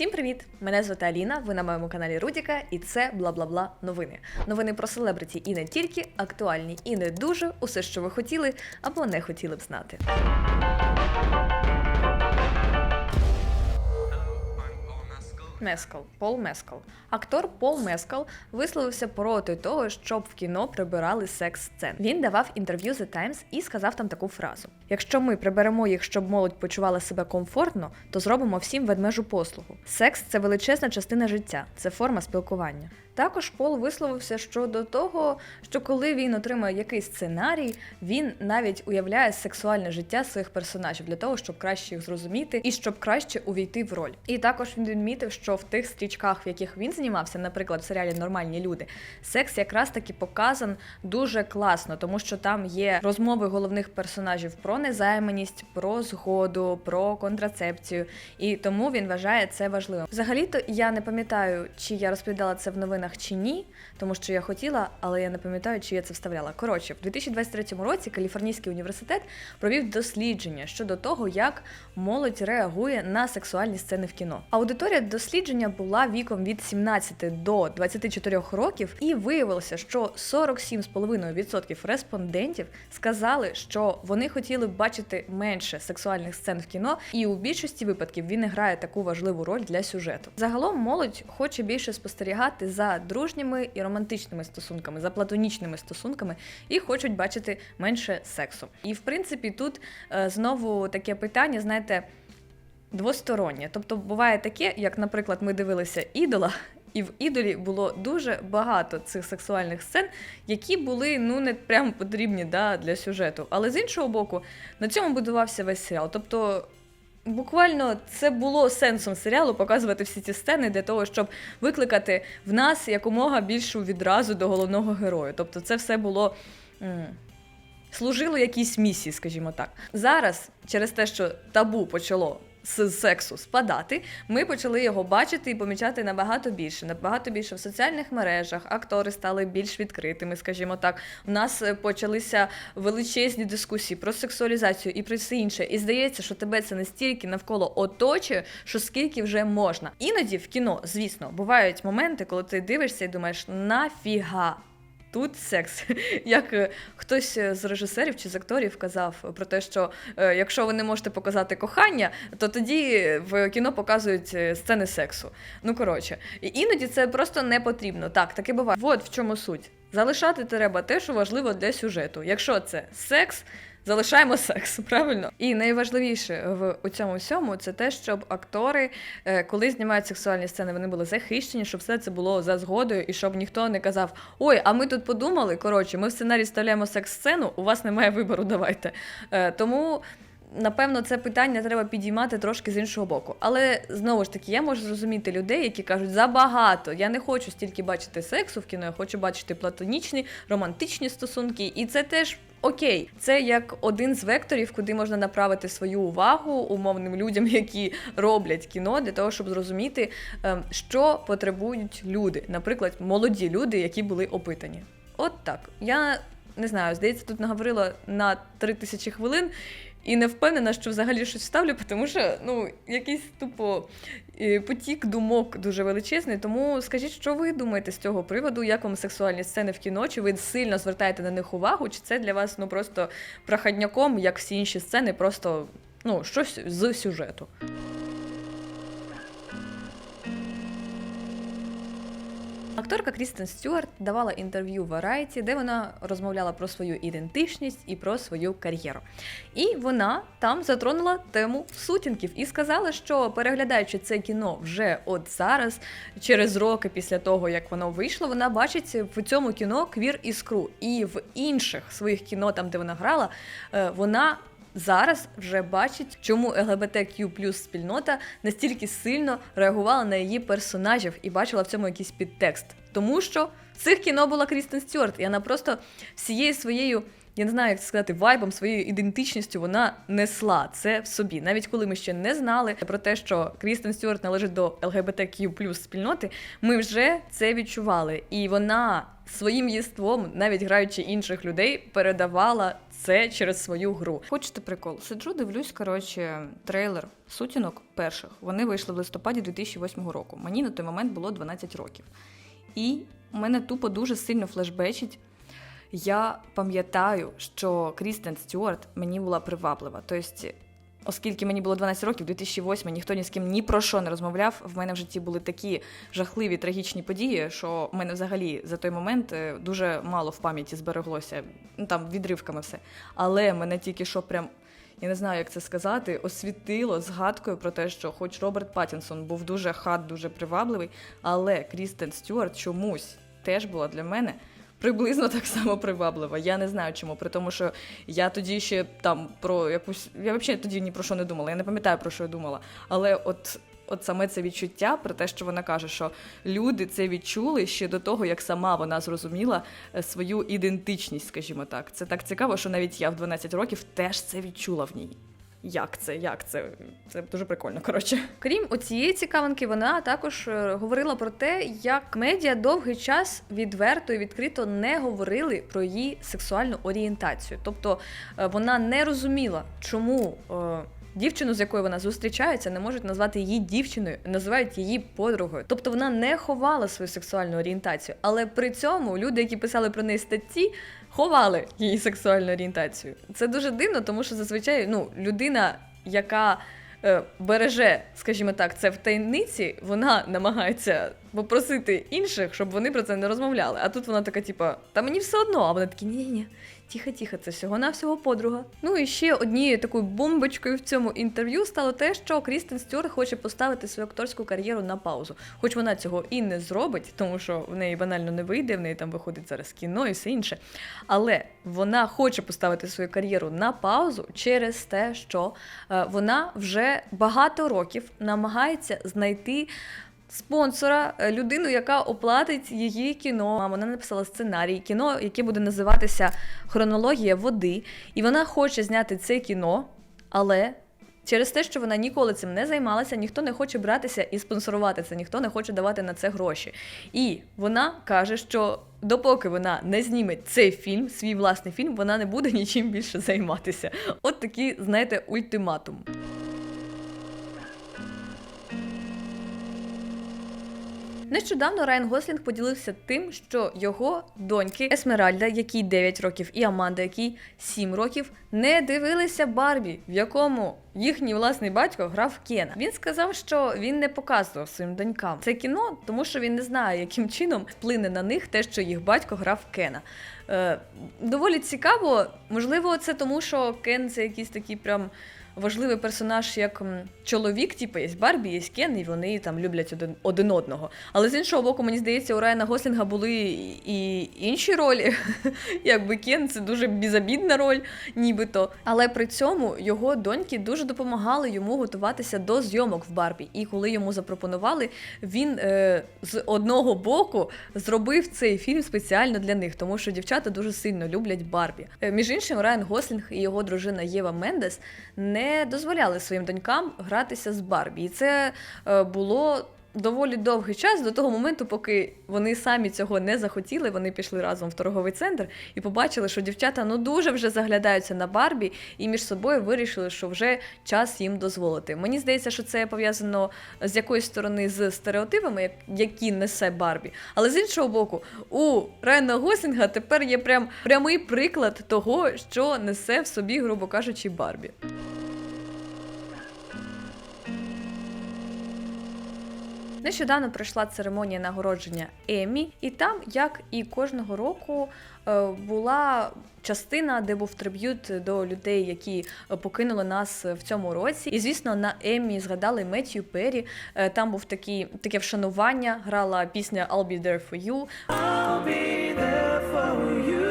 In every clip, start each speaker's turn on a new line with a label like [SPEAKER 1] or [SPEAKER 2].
[SPEAKER 1] Всім привіт! Мене звати Аліна. Ви на моєму каналі Рудіка, і це бла бла бла новини. Новини про селебриті і не тільки, актуальні і не дуже, усе, що ви хотіли або не хотіли б знати. Мескал, Пол Мескал. Актор Пол Мескал висловився проти того, щоб в кіно прибирали секс-сцен. Він давав інтерв'ю The Times і сказав там таку фразу: якщо ми приберемо їх, щоб молодь почувала себе комфортно, то зробимо всім ведмежу послугу. Секс це величезна частина життя, це форма спілкування. Також Пол висловився щодо того, що коли він отримує якийсь сценарій, він навіть уявляє сексуальне життя своїх персонажів для того, щоб краще їх зрозуміти і щоб краще увійти в роль. І також він відмітив, що в тих стрічках, в яких він знімався, наприклад, в серіалі Нормальні люди, секс якраз таки показан дуже класно, тому що там є розмови головних персонажів про незайманість, про згоду, про контрацепцію, і тому він вважає це важливим. Взагалі-то я не пам'ятаю, чи я розповідала це в новинах чи ні, тому що я хотіла, але я не пам'ятаю, чи я це вставляла. Коротше, в 2023 році Каліфорнійський університет провів дослідження щодо того, як молодь реагує на сексуальні сцени в кіно. Аудиторія дослідження була віком від 17 до 24 років, і виявилося, що 47,5% респондентів сказали, що вони хотіли б бачити менше сексуальних сцен в кіно, і у більшості випадків він не грає таку важливу роль для сюжету. Загалом молодь хоче більше спостерігати за дружніми і романтичними стосунками, за платонічними стосунками, і хочуть бачити менше сексу. І в принципі, тут е, знову таке питання, знаєте. Двостороннє. Тобто буває таке, як, наприклад, ми дивилися ідола, і в ідолі було дуже багато цих сексуальних сцен, які були ну не прям потрібні да, для сюжету. Але з іншого боку, на цьому будувався весь серіал. Тобто. Буквально це було сенсом серіалу показувати всі ці сцени для того, щоб викликати в нас якомога більшу відразу до головного героя. Тобто, це все було м, служило якійсь місії, скажімо так. Зараз, через те, що табу почало з сексу спадати, ми почали його бачити і помічати набагато більше. Набагато більше в соціальних мережах. Актори стали більш відкритими, скажімо так. У нас е, почалися величезні дискусії про сексуалізацію і про все інше. І здається, що тебе це настільки навколо оточує, що скільки вже можна. Іноді в кіно, звісно, бувають моменти, коли ти дивишся і думаєш, нафіга. Тут секс, як е, хтось з режисерів чи з акторів казав про те, що е, якщо ви не можете показати кохання, то тоді в кіно показують е, сцени сексу. Ну коротше, іноді це просто не потрібно. Так, таке буває. От в чому суть. Залишати треба те, що важливо для сюжету. Якщо це секс. Залишаємо секс, правильно? І найважливіше в у цьому всьому це те, щоб актори, е, коли знімають сексуальні сцени, вони були захищені, щоб все це було за згодою, і щоб ніхто не казав: Ой, а ми тут подумали. Коротше, ми в сценарії вставляємо секс-сцену, у вас немає вибору, давайте. Е, Тому. Напевно, це питання треба підіймати трошки з іншого боку. Але знову ж таки, я можу зрозуміти людей, які кажуть, забагато. Я не хочу стільки бачити сексу в кіно, я хочу бачити платонічні, романтичні стосунки. І це теж окей. Це як один з векторів, куди можна направити свою увагу умовним людям, які роблять кіно, для того, щоб зрозуміти, ем, що потребують люди, наприклад, молоді люди, які були опитані. От так. Я не знаю, здається, тут наговорила на три тисячі хвилин. І не впевнена, що взагалі щось ставлю, тому що ну, якийсь тупо е, потік думок дуже величезний. Тому скажіть, що ви думаєте з цього приводу, як вам сексуальні сцени в кіно? Чи ви сильно звертаєте на них увагу, чи це для вас ну просто проходняком, як всі інші сцени, просто ну, щось з сюжету? Акторка Крістен Стюарт давала інтерв'ю Variety, де вона розмовляла про свою ідентичність і про свою кар'єру. І вона там затронула тему сутінків і сказала, що переглядаючи це кіно вже от зараз, через роки після того, як воно вийшло, вона бачить в цьому кіно квір іскру. І в інших своїх кіно, там де вона грала, е, вона зараз вже бачить, чому ЛГБТQ плюс спільнота настільки сильно реагувала на її персонажів і бачила в цьому якийсь підтекст. Тому що цих кіно була Крістен Стюарт, і вона просто всією своєю я не знаю, як це сказати, вайбом, своєю ідентичністю вона несла це в собі. Навіть коли ми ще не знали про те, що Крістен Стюарт належить до ЛГБТQ спільноти, ми вже це відчували. І вона своїм єством, навіть граючи інших людей, передавала це через свою гру. Хочете прикол? Сиджу, дивлюсь, коротше, трейлер сутінок перших. Вони вийшли в листопаді 2008 року. Мені на той момент було 12 років. І мене тупо дуже сильно флешбечить. Я пам'ятаю, що Крістен Стюарт мені була приваблива. Тобто, оскільки мені було 12 років, 2008 ніхто ні з ким ні про що не розмовляв. В мене в житті були такі жахливі трагічні події, що в мене взагалі за той момент е, дуже мало в пам'яті збереглося. Ну там відривками все. Але мене тільки що прям. Я не знаю, як це сказати, освітило згадкою про те, що хоч Роберт Паттінсон був дуже хат, дуже привабливий, але Крістен Стюарт чомусь теж була для мене приблизно так само приваблива. Я не знаю чому, при тому, що я тоді ще там про якусь. Я взагалі тоді ні про що не думала. Я не пам'ятаю про що я думала. Але от. От саме це відчуття про те, що вона каже, що люди це відчули ще до того, як сама вона зрозуміла е, свою ідентичність, скажімо так. Це так цікаво, що навіть я в 12 років теж це відчула в ній. Як це? Як це? Це дуже прикольно. Коротше, крім оцієї цікавинки, вона також е, говорила про те, як медіа довгий час відверто і відкрито не говорили про її сексуальну орієнтацію. Тобто е, вона не розуміла, чому. е, Дівчину, з якою вона зустрічається, не можуть назвати її дівчиною, називають її подругою. Тобто вона не ховала свою сексуальну орієнтацію, але при цьому люди, які писали про неї статті, ховали її сексуальну орієнтацію. Це дуже дивно, тому що зазвичай ну, людина, яка е, береже, скажімо так, це в таємниці, вона намагається попросити інших, щоб вони про це не розмовляли. А тут вона така, типа, та мені все одно, а вона такі, ні-ні. Тихо-тихо, це всього-навсього подруга. Ну і ще однією такою бомбочкою в цьому інтерв'ю стало те, що Крістен Стюарт хоче поставити свою акторську кар'єру на паузу. Хоч вона цього і не зробить, тому що в неї банально не вийде, в неї там виходить зараз кіно і все інше. Але вона хоче поставити свою кар'єру на паузу через те, що е, вона вже багато років намагається знайти. Спонсора, е, людину, яка оплатить її кіно. Вона написала сценарій, кіно, яке буде називатися Хронологія води. І вона хоче зняти це кіно, але через те, що вона ніколи цим не займалася, ніхто не хоче братися і спонсорувати це, ніхто не хоче давати на це гроші. І вона каже, що допоки вона не зніме цей фільм, свій власний фільм, вона не буде нічим більше займатися. От такий, знаєте, ультиматум. Нещодавно Райан Гослінг поділився тим, що його доньки Есмеральда, якій 9 років, і Аманда, якій 7 років, не дивилися Барбі, в якому їхній власний батько грав Кена. Він сказав, що він не показував своїм донькам це кіно, тому що він не знає, яким чином вплине на них те, що їх батько грав Кена. Е, доволі цікаво, можливо, це тому, що Кен це якийсь такий прям важливий персонаж як чоловік, типу, є Барбі, є Кен, і вони там люблять один, один одного. Але з іншого боку, мені здається, у Райана Гослінга були і інші ролі. Якби Кен це дуже безобідна роль, нібито. Але при цьому його доньки дуже допомагали йому готуватися до зйомок в Барбі. І коли йому запропонували, він е, з одного боку зробив цей фільм спеціально для них, тому що дівчата дуже сильно люблять Барбі. Е, між іншим, Райан Гослінг і його дружина Єва Мендес не дозволяли своїм донькам гратися з Барбі. І це е, було. Доволі довгий час до того моменту, поки вони самі цього не захотіли, вони пішли разом в торговий центр і побачили, що дівчата ну дуже вже заглядаються на Барбі, і між собою вирішили, що вже час їм дозволити. Мені здається, що це пов'язано з якоїсь сторони з стереотипами, які несе Барбі. Але з іншого боку, у Райана Гослінга тепер є прям прямий приклад того, що несе в собі, грубо кажучи, Барбі. Нещодавно пройшла церемонія нагородження Емі, і там, як і кожного року, е, була частина, де був триб'ют до людей, які е, покинули нас в цьому році. І звісно, на Емі згадали Меттью Перрі. Е, Там був такий таке вшанування. Грала пісня I'll be there for you.
[SPEAKER 2] I'll be there for you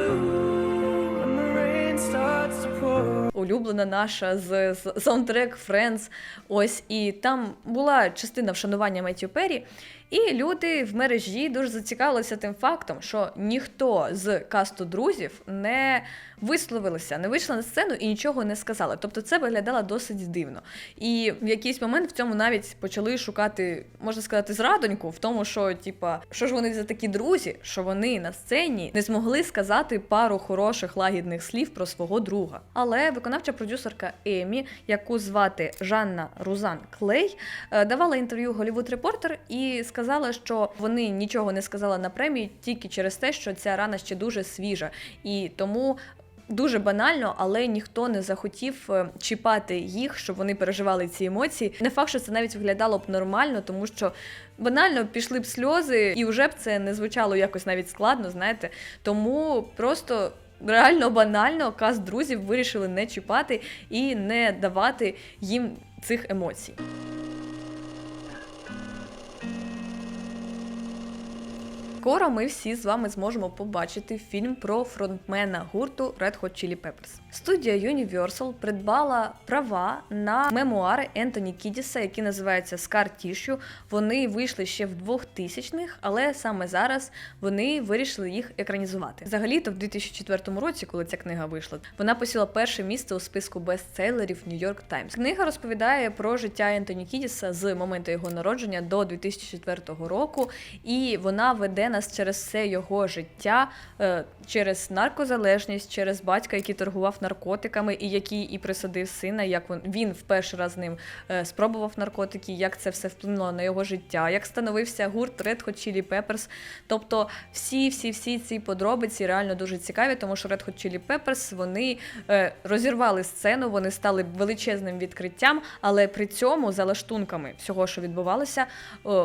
[SPEAKER 2] when the rain starts to pour.
[SPEAKER 1] Улюблена наша з, з саундтрек Friends. Ось і там була частина вшанування Меттю Перрі. І люди в мережі дуже зацікавилися тим фактом, що ніхто з касту друзів не висловилися, не вийшла на сцену і нічого не сказали. Тобто це виглядало досить дивно. І в якийсь момент в цьому навіть почали шукати, можна сказати, зрадоньку в тому, що типа, що ж вони за такі друзі, що вони на сцені не змогли сказати пару хороших лагідних слів про свого друга. Але виконавча продюсерка Емі, яку звати Жанна Рузан Клей, е, давала інтерв'ю Голівуд Репортер і сказала, що вони нічого не сказали на премії тільки через те, що ця рана ще дуже свіжа, і тому. Дуже банально, але ніхто не захотів е, чіпати їх, щоб вони переживали ці емоції. Не факт, що це навіть виглядало б нормально, тому що банально пішли б сльози, і вже б це не звучало якось навіть складно, знаєте. Тому просто реально банально каз друзів вирішили не чіпати і не давати їм цих емоцій. Скоро ми всі з вами зможемо побачити фільм про фронтмена гурту Red Hot Chili Peppers. Студія Universal придбала права на мемуари Ентоні Кідіса, які називаються Scar Tissue. Вони вийшли ще в 2000-х, але саме зараз вони вирішили їх екранізувати. Взагалі-то в 2004 році, коли ця книга вийшла, вона посіла перше місце у списку бестселерів New York Times. Книга розповідає про життя Ентоні Кідіса з моменту його народження до 2004 року, і вона веде нас через все його життя, е, через наркозалежність, через батька, який торгував наркотиками, і який і присадив сина, як він, він в перший раз з ним е, спробував наркотики, як це все вплинуло на його життя, як становився гурт Red Hot Chili Peppers. Тобто всі, всі, всі ці подробиці реально дуже цікаві, тому що Red Hot Chili Peppers, вони е, розірвали сцену, вони стали величезним відкриттям, але при цьому за лаштунками всього, що відбувалося,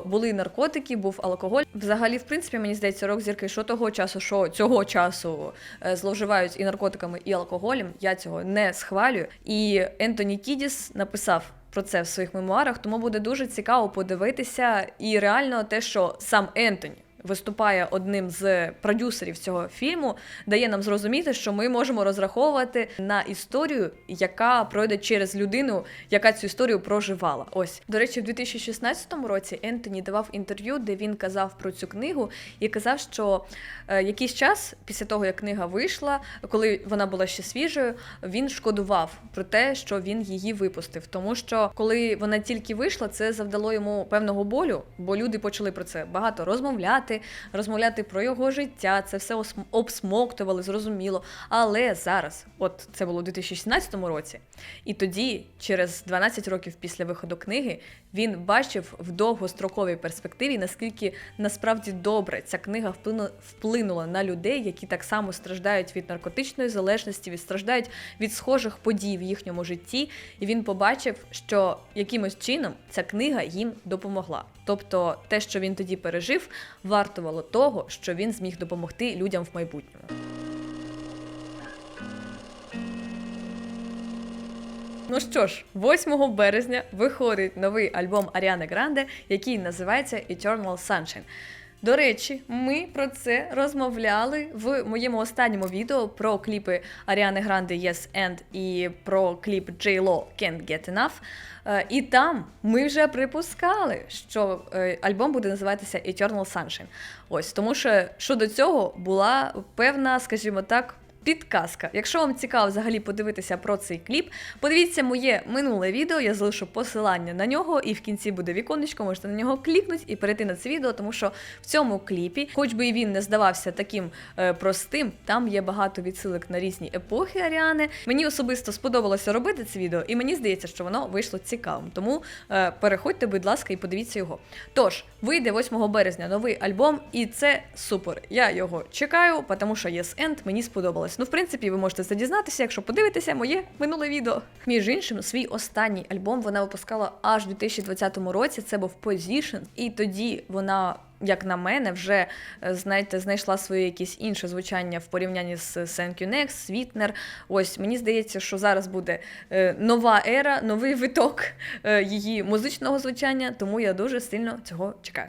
[SPEAKER 1] були наркотики, був алкоголь. Взагалі, в принципі, мені здається, рок зірки, що того часу, що цього часу е, зловживають і наркотиками, і алкоголем. Я цього не схвалюю. І Ентоні Кідіс написав. Про це в своїх мемуарах, тому буде дуже цікаво подивитися. І реально те, що сам Ентоні виступає одним з продюсерів цього фільму, дає нам зрозуміти, що ми можемо розраховувати на історію, яка пройде через людину, яка цю історію проживала. Ось до речі, в 2016 році Ентоні давав інтерв'ю, де він казав про цю книгу і казав, що е, якийсь час після того, як книга вийшла, коли вона була ще свіжою, він шкодував про те, що він її випустив. Тому що коли вона тільки вийшла, це завдало йому певного болю, бо люди почали про це багато розмовляти, розмовляти про його життя. Це все обсмоктували, зрозуміло. Але зараз, от це було у 2016 році, і тоді, через 12 років після виходу книги, він бачив в довгостроковій перспективі, наскільки насправді добре ця книга вплинула на людей, які так само страждають від наркотичної залежності, від страждають від схожих подій в їхньому житті. І він побачив, що якимось чином ця книга їм допомогла. Тобто, те, що він тоді пережив, вартувало того, що він зміг допомогти людям в майбутньому. Ну що ж, 8 березня виходить новий альбом Аріани Гранде, який називається Eternal Sunshine. До речі, ми про це розмовляли в моєму останньому відео про кліпи Аріани Гранде Yes and і про кліп J-Lo Can't Get Enough. Е, І там ми вже припускали, що е, альбом буде називатися Eternal Sunshine. Ось тому, що щодо цього була певна, скажімо так. Підказка. Якщо вам цікаво взагалі подивитися про цей кліп, подивіться моє минуле відео, я залишу посилання на нього, і в кінці буде віконечко, можете на нього клікнути і перейти на це відео, тому що в цьому кліпі, хоч би і він не здавався таким е, простим, там є багато відсилок на різні епохи Аріани. Мені особисто сподобалося робити це відео, і мені здається, що воно вийшло цікавим. Тому е, переходьте, будь ласка, і подивіться його. Тож, вийде 8 березня новий альбом, і це супер. Я його чекаю, тому що Yes End мені сподобалось. Ну, в принципі, ви можете це дізнатися, якщо подивитеся моє минуле відео. Між іншим, свій останній альбом вона випускала аж у 2020 році. Це був Position, і тоді вона. Як на мене, вже е, знаєте, знайшла своє якесь інше звучання в порівнянні з Thank You Next, Світнер. Ось мені здається, що зараз буде е, нова ера, новий виток е, її музичного звучання, тому я дуже сильно цього чекаю.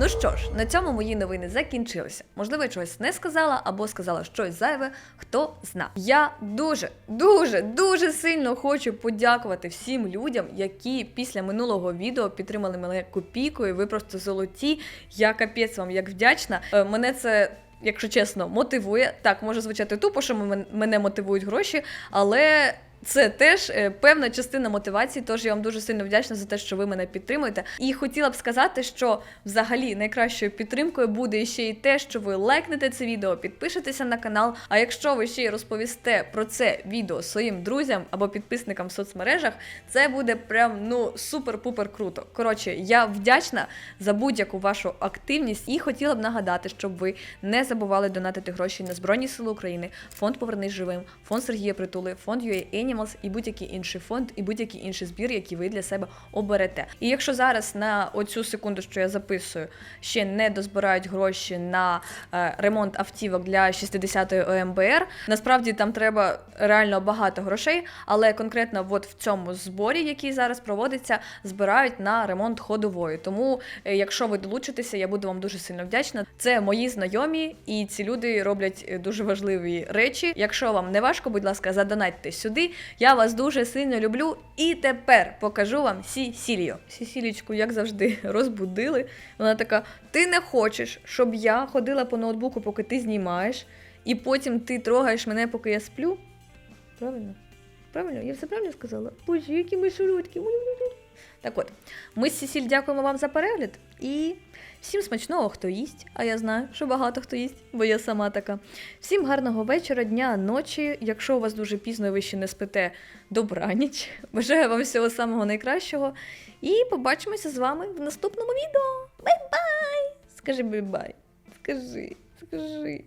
[SPEAKER 1] Ну що ж, на цьому мої новини закінчилися. Можливо, я чогось не сказала або сказала щось зайве, хто зна. Я дуже, дуже, дуже сильно хочу подякувати всім людям, які після минулого відео підтримали мене копійкою. Ви просто золоті. Я капець вам як вдячна. Е, Мене це. Якщо чесно, мотивує. Так, може звучати тупо, що мене мотивують гроші, але це теж е, певна частина мотивації. Тож я вам дуже сильно вдячна за те, що ви мене підтримуєте. І хотіла б сказати, що взагалі найкращою підтримкою буде ще й те, що ви лайкнете це відео, підпишетеся на канал. А якщо ви ще й розповісте про це відео своїм друзям або підписникам в соцмережах, це буде прям ну супер-пупер круто. Коротше, я вдячна за будь-яку вашу активність і хотіла б нагадати, щоб ви не забували донатити гроші на Збройні Сили України, фонд Повернись живим, фонд Сергія Притули, фонд UA Animals і будь-який інший фонд, і будь-який інший збір, який ви для себе оберете. І якщо зараз на оцю секунду, що я записую, ще не дозбирають гроші на е, ремонт автівок для 60-ї ОМБР, насправді там треба реально багато грошей, але конкретно от в цьому зборі, який зараз проводиться, збирають на ремонт ходової. Тому, е, якщо ви долучитеся, я буду вам дуже сильно вдячна. Це мої знайомі, і ці люди роблять е, дуже важливі речі. Якщо вам не важко, будь ласка, задонатьте сюди. Я вас дуже сильно люблю. І тепер покажу вам Сісілію. Сісілічку, як завжди, розбудили. Вона така: ти не хочеш, щоб я ходила по ноутбуку, поки ти знімаєш, і потім ти трогаєш мене, поки я сплю. Правильно? Правильно? Я все правильно сказала? Боже, які ми шурутки. Так от, ми з Сісіль дякуємо вам за перегляд і всім смачного, хто їсть. А я знаю, що багато хто їсть, бо я сама така. Всім гарного вечора, дня, ночі. Якщо у вас дуже пізно і ви ще не спите, добраніч. Бажаю вам всього самого найкращого. І побачимося з вами в наступному відео. Бай-бай! Скажи бай-бай. Скажи, скажи.